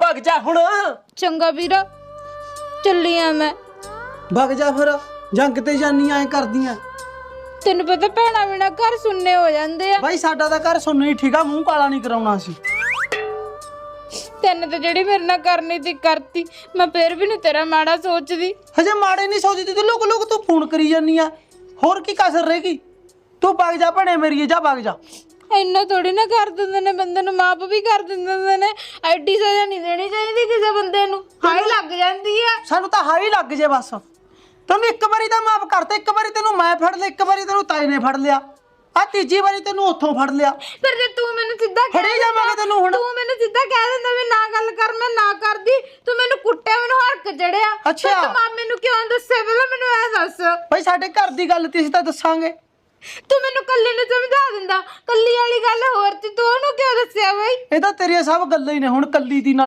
ਭੱਗ ਜਾ ਹੁਣ। ਚੰਗਾ ਵੀਰਾ ਚੱਲੀ ਆ ਮੈਂ। ਵਗ ਜਾ ਫਿਰ ਜੰਗ ਤੇ ਜਾਨੀਆਂ ਐ ਕਰਦੀਆਂ ਤੈਨੂੰ ਪਤਾ ਭੈਣਾ ਬਿਨਾ ਘਰ ਸੁਣਨੇ ਹੋ ਜਾਂਦੇ ਆ। ਬਾਈ ਸਾਡਾ ਤਾਂ ਘਰ ਸੁਣਨਾ ਹੀ ਠੀਕ ਆ ਮੂੰਹ ਕਾਲਾ ਨਹੀਂ ਕਰਾਉਣਾ ਸੀ ਤੈਨੂੰ ਤਾਂ ਜਿਹੜੀ ਮੇਰੇ ਨਾਲ ਕਰਨੀ ਸੀ ਕਰਤੀ। ਮੈਂ ਫੇਰ ਵੀ ਨਹੀਂ ਤੇਰਾ ਮਾੜਾ ਸੋਚਦੀ। ਹਜੇ ਮਾੜੇ ਨਹੀਂ ਸੋਚਦੀ ਤੂੰ ਲੋਕ ਲੋਕ ਤੂੰ ਫੋਨ ਕਰੀ ਜਾਨੀ ਆ। ਹੋਰ ਕੀ ਕਸਰ ਰਹੇਗੀ ਤੂੰ ਵਗ ਜਾ ਭਣੇ ਮੇਰੀ ਜਾ ਵਗ ਜਾ। ਇੰਨਾ ਥੋੜੀ ਨਾ ਕਰ ਦਿੰਦੇ ਨੇ ਬੰਦੇ ਨੂੰ ਮਾਪ ਵੀ ਕਰ ਦਿੰਦੇ ਨੇ ਐਡੀ ਸਜ਼ਾ ਨਹੀਂ ਦੇਣੀ ਚਾਹੀਦੀ ਕਿਸੇ ਬੰਦੇ ਨੂੰ ਹਾਈ ਲੱਗ ਜਾਂਦੀ ਆ। ਸਾਨੂੰ ਤਾਂ ਹਾਈ ਲੱਗ ਜੇ ਬਸ। ਤੈਨੂੰ ਇੱਕ ਵਾਰੀ ਤਾਂ ਮਾਫ ਕਰਤਾ ਇੱਕ ਵਾਰੀ ਤੈਨੂੰ ਮੈਂ ਫੜ ਲਿਆ ਇੱਕ ਵਾਰੀ ਤੈਨੂੰ ਤਾਏ ਨੇ ਫੜ ਲਿਆ। ਆ ਤੀਜੀ ਵਾਰੀ ਤੈਨੂੰ ਉੱਥੋਂ ਫੜ ਲਿਆ। ਫਿਰ ਜੇ ਤੂੰ ਮੈਨੂੰ ਸਿੱਧਾ ਕਹਿ ਫੜੀ ਜਾਵਾਂਗੇ ਤੈਨੂੰ ਹੁਣ। ਤੂੰ ਮੈਨੂੰ ਸਿੱਧਾ ਕਹਿ ਦਿੰਦਾ ਵੀ ਨਾ ਗੱਲ ਕਰ ਮੈਂ ਨਾ ਕਰਦੀ ਤੂੰ ਮੈਨੂੰ ਕੁੱਟਿਆ ਮੈਨੂੰ ਹਰਕ ਚੜਿਆ ਅੱਛਾ। ਤੂੰ ਮਾਮੇ ਨੂੰ ਕਿਉਂ ਦੱਸਿਆ ਪਹਿਲਾਂ ਮੈਨੂੰ ਇਹ ਦੱਸ। ਬਈ ਸਾਡੇ ਘਰ ਦੀ ਗੱਲ ਤੀ ਸੀ ਤਾਂ ਦੱਸਾਂਗੇ। ਤੂੰ ਮੈਨੂੰ ਕੱਲੀ ਨੂੰ ਸਮਝਾ ਦਿੰਦਾ। ਕੱਲੀ ਵਾਲੀ ਗੱਲ ਹੋਰ ਸੀ ਤੂੰ ਉਹਨੂੰ ਕਿਉਂ ਦੱਸਿਆ ਬਈ? ਇਹ ਤਾਂ ਤੇਰੀਆਂ ਸਭ ਗੱਲਾਂ ਹੀ ਨੇ ਹੁਣ, ਕੱਲੀ ਦੀ ਨਾ